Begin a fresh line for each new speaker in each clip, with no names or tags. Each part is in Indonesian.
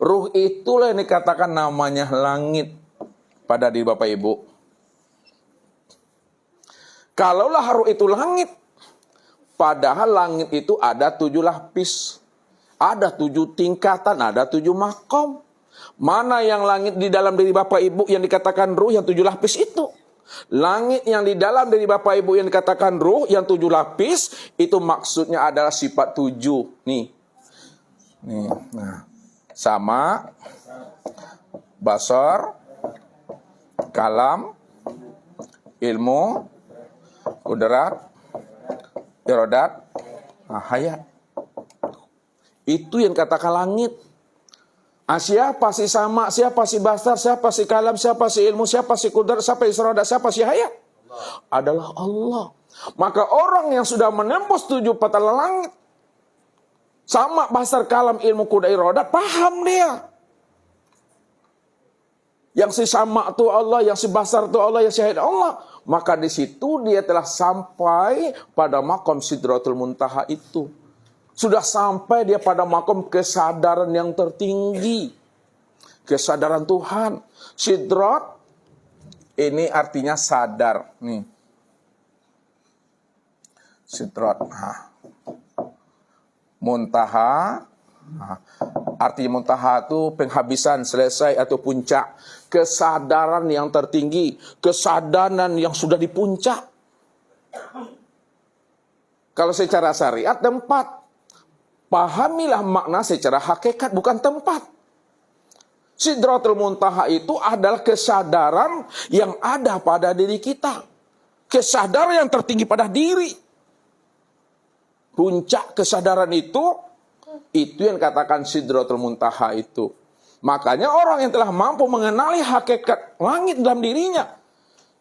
Ruh itulah yang dikatakan namanya langit pada diri Bapak Ibu. Kalaulah ruh itu langit, padahal langit itu ada tujuh lapis. Ada tujuh tingkatan, ada tujuh makom. Mana yang langit di dalam diri Bapak Ibu yang dikatakan ruh yang tujuh lapis itu? Langit yang di dalam diri Bapak Ibu yang dikatakan ruh yang tujuh lapis itu maksudnya adalah sifat tujuh. Nih. Nih, nah. Sama basar, kalam, ilmu, kudrat, irodat, hayat. Itu yang katakan langit. Ah, siapa si sama, siapa si basar, siapa si kalam, siapa si ilmu, siapa si kudrat, siapa si irodat, siapa si hayat? Adalah Allah. Maka orang yang sudah menembus tujuh patala langit, sama basar kalam ilmu kuda irodat, paham dia. Yang si sama itu Allah, yang si basar itu Allah, yang si hayat Allah. Maka di situ dia telah sampai pada makom sidratul muntaha itu. Sudah sampai dia pada makom kesadaran yang tertinggi. Kesadaran Tuhan. Sidrat ini artinya sadar. Nih. Sidrat. Nah. Muntaha. Nah. Artinya muntaha itu penghabisan, selesai atau puncak. Kesadaran yang tertinggi. Kesadaran yang sudah di puncak. Kalau secara syariat tempat pahamilah makna secara hakikat bukan tempat. Sidratul muntaha itu adalah kesadaran yang ada pada diri kita. Kesadaran yang tertinggi pada diri. Puncak kesadaran itu, itu yang katakan sidratul muntaha itu. Makanya orang yang telah mampu mengenali hakikat langit dalam dirinya.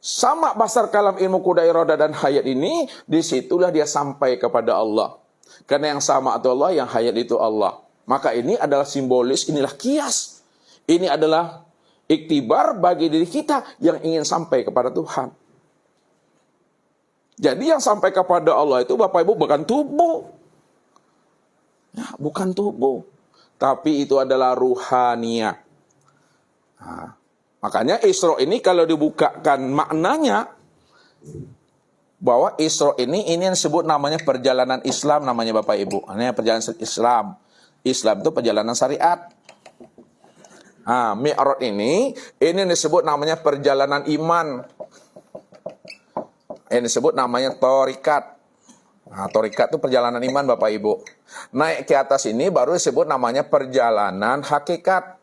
Sama basar kalam ilmu kuda iroda dan hayat ini, di situlah dia sampai kepada Allah. Karena yang sama itu Allah, yang hayat itu Allah. Maka ini adalah simbolis, inilah kias. Ini adalah iktibar bagi diri kita yang ingin sampai kepada Tuhan. Jadi yang sampai kepada Allah itu Bapak Ibu bukan tubuh. Ya, bukan tubuh. Tapi itu adalah ruhania. Nah, makanya Isra ini kalau dibukakan maknanya, bahwa Isra ini ini yang disebut namanya perjalanan Islam namanya Bapak Ibu. Ini perjalanan Islam. Islam itu perjalanan syariat. Nah, Mi'raj ini ini disebut namanya perjalanan iman. Ini disebut namanya torikat. Nah, torikat itu perjalanan iman Bapak Ibu. Naik ke atas ini baru disebut namanya perjalanan hakikat.